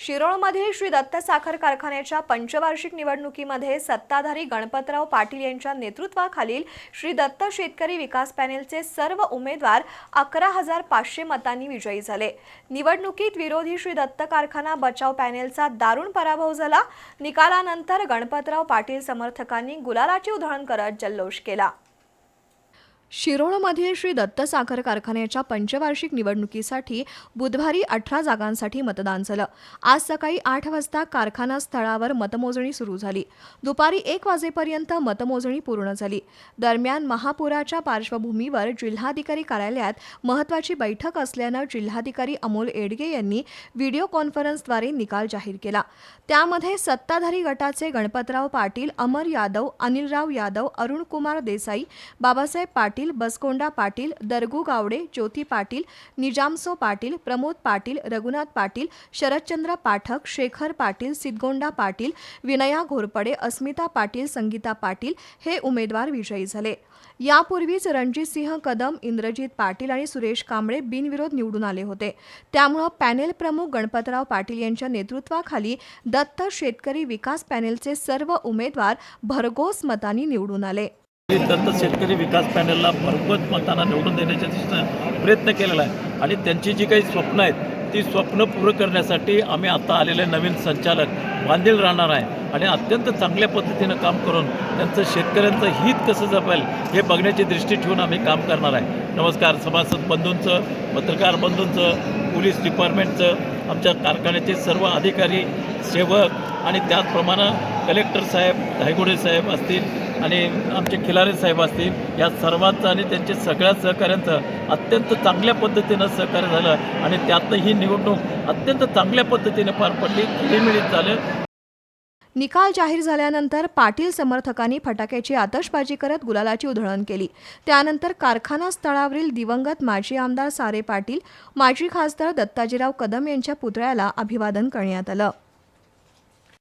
शिरोळमधील श्री दत्त साखर कारखान्याच्या पंचवार्षिक निवडणुकीमध्ये सत्ताधारी गणपतराव पाटील यांच्या नेतृत्वाखालील श्री दत्त शेतकरी विकास पॅनेलचे सर्व उमेदवार अकरा हजार पाचशे मतांनी विजयी झाले. निवडणुकीत विरोधी श्री दत्त कारखाना बचाव पॅनेलचा दारुण पराभव झाला. निकालानंतर गणपतराव पाटील समर्थकांनी गुलालाची उधळण करत जल्लोष केला. शिरोळमधील श्री दत्त साखर कारखान्याच्या पंचवार्षिक निवडणुकीसाठी बुधवारी अठरा जागांसाठी मतदान झालं. आज सकाळी आठ वाजता कारखाना स्थळावर मतमोजणी सुरू झाली. दुपारी एक वाजेपर्यंत मतमोजणी पूर्ण झाली. दरम्यान महापुराच्या पार्श्वभूमीवर जिल्हाधिकारी कार्यालयात महत्वाची बैठक असल्यानं जिल्हाधिकारी अमोल एडगे यांनी व्हिडिओ कॉन्फरन्सद्वारे निकाल जाहीर केला. त्यामध्ये सत्ताधारी गटाचे गणपतराव पाटील अमर यादव अनिलराव यादव अरुणकुमार देसाई बाबासाहेब पाटील पाटील बसकोंडा पाटील दरगू गावडे ज्योती पाटील निजामसो पाटील प्रमोद पाटील रघुनाथ पाटील शरदचंद्र पाठक शेखर पाटील सिद्धगोंडा पाटील विनया घोरपडे अस्मिता पाटील संगीता पाटील हे उमेदवार विजयी झाले. यापूर्वीच रणजितसिंह कदम इंद्रजित पाटील आणि सुरेश कांबळे बिनविरोध निवडून आले होते. त्यामुळं पॅनेल प्रमुख गणपतराव पाटील यांच्या नेतृत्वाखाली दत्त शेतकरी विकास पॅनेलचे सर्व उमेदवार भरघोस मतांनी निवडून आले. दत्त शेतकरी विकास पॅनलला भरपूर मतांना निवडून देण्याच्या दिशेनं प्रयत्न केलेला आहे. आणि त्यांची जी काही स्वप्न आहेत ती स्वप्न पूर्ण करण्यासाठी आम्ही आता आलेले नवीन संचालक बांधील राहणार आहे. आणि अत्यंत चांगल्या पद्धतीनं काम करून त्यांचं शेतकऱ्यांचं हित कसं जपेल हे बघण्याची दृष्टी ठेवून आम्ही काम करणार आहे. नमस्कार सभासद बंधूंचं पत्रकार बंधूंचं पोलीस डिपार्टमेंटचं आमच्या कारखान्याचे सर्व अधिकारी सेवक आणि त्याचप्रमाणे कलेक्टर साहेब धायगुडे साहेब असतील आणि आमचे खिलारे साहेब असतील या सर्वांचं आणि त्यांचे सगळ्या सहकाऱ्यांचं अत्यंत चांगल्या पद्धतीनं सहकार्य झालं आणि त्यातनं ही निवडणूक अत्यंत चांगल्या पद्धतीने पार पडली खेळीमेळीत झालं. निकाल जाहीर झाल्यानंतर पाटील समर्थकांनी फटाक्याची आतषबाजी करत गुलालाची उधळण केली. त्यानंतर कारखाना स्थळावरील दिवंगत माजी आमदार सारे पाटील माजी खासदार दत्ताजीराव कदम यांच्या पुतळ्याला अभिवादन करण्यात आलं.